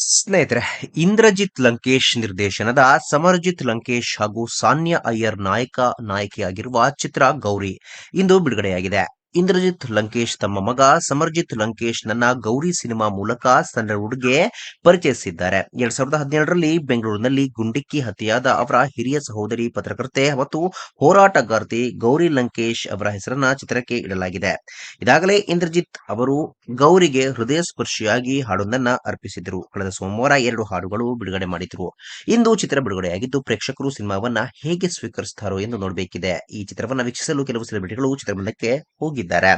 ಸ್ನೇಹಿತರೆ, ಇಂದ್ರಜಿತ್ ಲಂಕೇಶ್ ನಿರ್ದೇಶನದ ಸಮರ್ಜಿತ್ ಲಂಕೇಶ್ ಹಾಗೂ ಸಾನ್ಯ ಅಯ್ಯರ್ ನಾಯಕ, ನಾಯಕಿಯಾಗಿರುವ ಚಿತ್ರ ಗೌರಿ ಇಂದು ಬಿಡುಗಡೆಯಾಗಿದೆ. ಇಂದ್ರಜಿತ್ ಲಂಕೇಶ್ ತಮ್ಮ ಮಗ ಸಮರ್ಜಿತ್ ಲಂಕೇಶ್ ನನ್ನ ಗೌರಿ ಸಿನಿಮಾ ಮೂಲಕ ಸ್ಯಾಂಡಲ್ವುಡ್ಗೆ ಪರಿಚಯಿಸಿದ್ದಾರೆ. ಎರಡ್ ಸಾವಿರದ ಹದಿನೇಳರಲ್ಲಿ ಬೆಂಗಳೂರಿನಲ್ಲಿ ಗುಂಡಿಕ್ಕಿ ಹತ್ಯೆಯಾದ ಅವರ ಹಿರಿಯ ಸಹೋದರಿ, ಪತ್ರಕರ್ತೆ ಮತ್ತು ಹೋರಾಟಗಾರ್ತಿ ಗೌರಿ ಲಂಕೇಶ್ ಅವರ ಹೆಸರನ್ನ ಚಿತ್ರಕ್ಕೆ ಇಡಲಾಗಿದೆ. ಇದಾಗಲೇ ಇಂದ್ರಜಿತ್ ಅವರು ಗೌರಿಗೆ ಹೃದಯ ಸ್ಪರ್ಶಿಯಾಗಿ ಹಾಡೊಂದನ್ನ ಅರ್ಪಿಸಿದರು. ಕಳೆದ ಸೋಮವಾರ ಎರಡು ಹಾಡುಗಳು ಬಿಡುಗಡೆ ಮಾಡಿದ್ರು. ಇಂದು ಚಿತ್ರ ಬಿಡುಗಡೆಯಾಗಿದ್ದು ಪ್ರೇಕ್ಷಕರು ಸಿನಿಮಾವನ್ನ ಹೇಗೆ ಸ್ವೀಕರಿಸುತ್ತಾರೋ ಎಂದು ನೋಡಬೇಕಿದೆ. ಈ ಚಿತ್ರವನ್ನ ವೀಕ್ಷಿಸಲು ಕೆಲವು ಸೆಲೆಬ್ರಿಟಿಗಳು ಚಿತ್ರಮಂದಿರಕ್ಕೆ ಹೋಗಿದ್ದಾರೆ.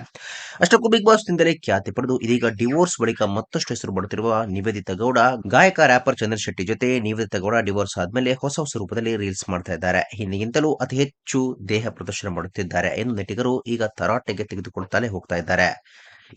ಅಷ್ಟಕ್ಕೂ ಬಿಗ್ ಬಾಸ್ ನಿಂದಲೇ ಖ್ಯಾತಿ ಪಡೆದು ಇದೀಗ ಡಿವೋರ್ಸ್ ಬಳಿಕ ಮತ್ತಷ್ಟು ಹೆಸರು ಮಾಡುತ್ತಿರುವ ನಿವೇದಿತ ಗೌಡ, ಗಾಯಕ ರ್ಯಾಪರ್ ಚಂದ್ರಶೆಟ್ಟಿ ಜೊತೆ ನಿವೇದಿತ ಗೌಡ ಡಿವೋರ್ಸ್ ಆದ್ಮೇಲೆ ಹೊಸ ಹೊಸ ರೂಪದಲ್ಲಿ ರೀಲ್ಸ್ ಮಾಡ್ತಾ ಇದ್ದಾರೆ. ಹಿಂದಿಗಿಂತಲೂ ಅತಿ ಹೆಚ್ಚು ದೇಹ ಪ್ರದರ್ಶನ ಮಾಡುತ್ತಿದ್ದಾರೆ ಎಂದು ನಟಿಗರು ಈಗ ತರಾಟೆಗೆ ತೆಗೆದುಕೊಳ್ತಾನೆ ಹೋಗ್ತಾ ಇದ್ದಾರೆ.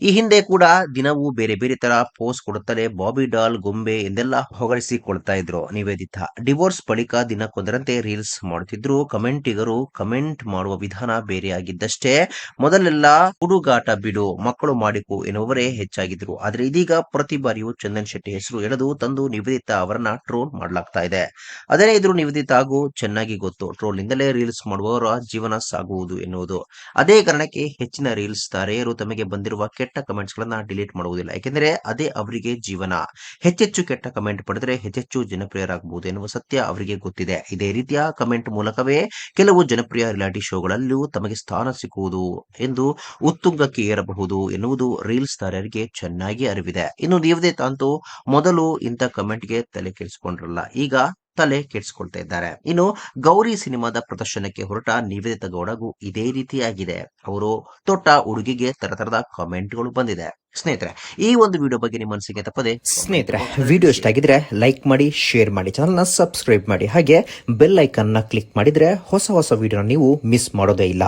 ಈ ಹಿಂದೆ ಕೂಡ ದಿನವೂ ಬೇರೆ ಬೇರೆ ತರ ಪೋಸ್ ಕೊಡುತ್ತಲೇ ಬಾಬಿ ಡಾಲ್ ಗೊಂಬೆ ಎಂದೆಲ್ಲ ಹೊಗಳಿಸಿಕೊಳ್ತಾ ಇದ್ರು ನಿವೇದಿತ. ಡಿವೋರ್ಸ್ ಬಳಿಕ ದಿನಕ್ಕೊಂದರಂತೆ ರೀಲ್ಸ್ ಮಾಡುತ್ತಿದ್ರು. ಕಮೆಂಟಿಗರು ಕಮೆಂಟ್ ಮಾಡುವ ವಿಧಾನ ಬೇರೆಯಾಗಿದ್ದಷ್ಟೇ. ಮೊದಲೆಲ್ಲ ಹುಡುಗಾಟ ಬಿಡು, ಮಕ್ಕಳು ಮಾಡಿಕೊ ಎನ್ನುವರೇ ಹೆಚ್ಚಾಗಿದ್ರು. ಆದ್ರೆ ಇದೀಗ ಪ್ರತಿ ಬಾರಿಯೂ ಚಂದನ್ ಶೆಟ್ಟಿ ಹೆಸರು ಎಳೆದು ತಂದು ನಿವೇದಿತ ಅವರನ್ನ ಟ್ರೋಲ್ ಮಾಡಲಾಗ್ತಾ ಇದೆ. ಅದೇ ಇದ್ರು ನಿವೇದಿತ ಹಾಗೂ ಚೆನ್ನಾಗಿ ಗೊತ್ತು. ಟ್ರೋಲ್ ನಿಂದಲೇ ರೀಲ್ಸ್ ಮಾಡುವವರ ಜೀವನ ಸಾಗುವುದು ಎನ್ನುವುದು. ಅದೇ ಕಾರಣಕ್ಕೆ ಹೆಚ್ಚಿನ ರೀಲ್ಸ್ ತಾರೆಯರು ತಮಗೆ ಬಂದಿರುವ ಕೆಟ್ಟ ಕಮೆಂಟ್ಸ್ಗಳನ್ನ ಡಿಲೀಟ್ ಮಾಡುವುದಿಲ್ಲ. ಯಾಕೆಂದರೆ ಅದೇ ಅವರಿಗೆ ಜೀವನ. ಹೆಚ್ಚೆಚ್ಚು ಕೆಟ್ಟ ಕಮೆಂಟ್ ಪಡೆದರೆ ಹೆಚ್ಚೆಚ್ಚು ಜನಪ್ರಿಯರಾಗಬಹುದು ಎನ್ನುವ ಸತ್ಯ ಅವರಿಗೆ ಗೊತ್ತಿದೆ. ಇದೇ ರೀತಿಯ ಕಮೆಂಟ್ ಮೂಲಕವೇ ಕೆಲವು ಜನಪ್ರಿಯ ರಿಯಾಲಿಟಿ ಶೋಗಳಲ್ಲೂ ತಮಗೆ ಸ್ಥಾನ ಸಿಕ್ಕುವುದು ಎಂದು ಉತ್ತುಂಗಕ್ಕೆ ಏರಬಹುದು ಎನ್ನುವುದು ರೀಲ್ಸ್ ತಾರರಿಗೆ ಚೆನ್ನಾಗಿ ಅರಿವಿದೆ. ಇನ್ನು ನೀವದೇ ತಾಂತು ಮೊದಲು ಇಂಥ ಕಮೆಂಟ್ಗೆ ತಲೆ ಕೆಡಿಸಿಕೊಂಡಿರಲ್ಲ. ಈಗ ತಲೆ ಕೆಡಿಸಿಕೊಳ್ತಾ ಇದ್ದಾರೆ. ಇನ್ನು ಗೌರಿ ಸಿನಿಮಾದ ಪ್ರದರ್ಶನಕ್ಕೆ ಹೊರಟ ನಿವೇದಿತ ಗೌಡಗೂ ಇದೇ ರೀತಿಯಾಗಿದೆ. ಅವರು ತೊಟ್ಟ ಹುಡುಗಿಗೆ ತರತರದ ಕಾಮೆಂಟ್ಗಳು ಬಂದಿದೆ. ಸ್ನೇಹಿತರೆ, ಈ ಒಂದು ವಿಡಿಯೋ ಬಗ್ಗೆ ನಿಮ್ಮ ಮನಸ್ಸಿಗೆ ತಪ್ಪದೆ ಸ್ನೇಹಿತರೆ, ವಿಡಿಯೋ ಇಷ್ಟ ಆಗಿದ್ರೆ ಲೈಕ್ ಮಾಡಿ, ಶೇರ್ ಮಾಡಿ, ಚಾನಲ್ನ ಸಬ್ಸ್ಕ್ರೈಬ್ ಮಾಡಿ, ಹಾಗೆ ಬೆಲ್ ಐಕನ್ನ ಕ್ಲಿಕ್ ಮಾಡಿದ್ರೆ ಹೊಸ ಹೊಸ ವಿಡಿಯೋನ ನೀವು ಮಿಸ್ ಮಾಡೋದೇ ಇಲ್ಲ.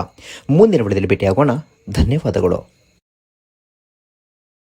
ಮುಂದಿನ ವಿಡಿಯೋದಲ್ಲಿ ಭೇಟಿಯಾಗೋಣ. ಧನ್ಯವಾದಗಳು.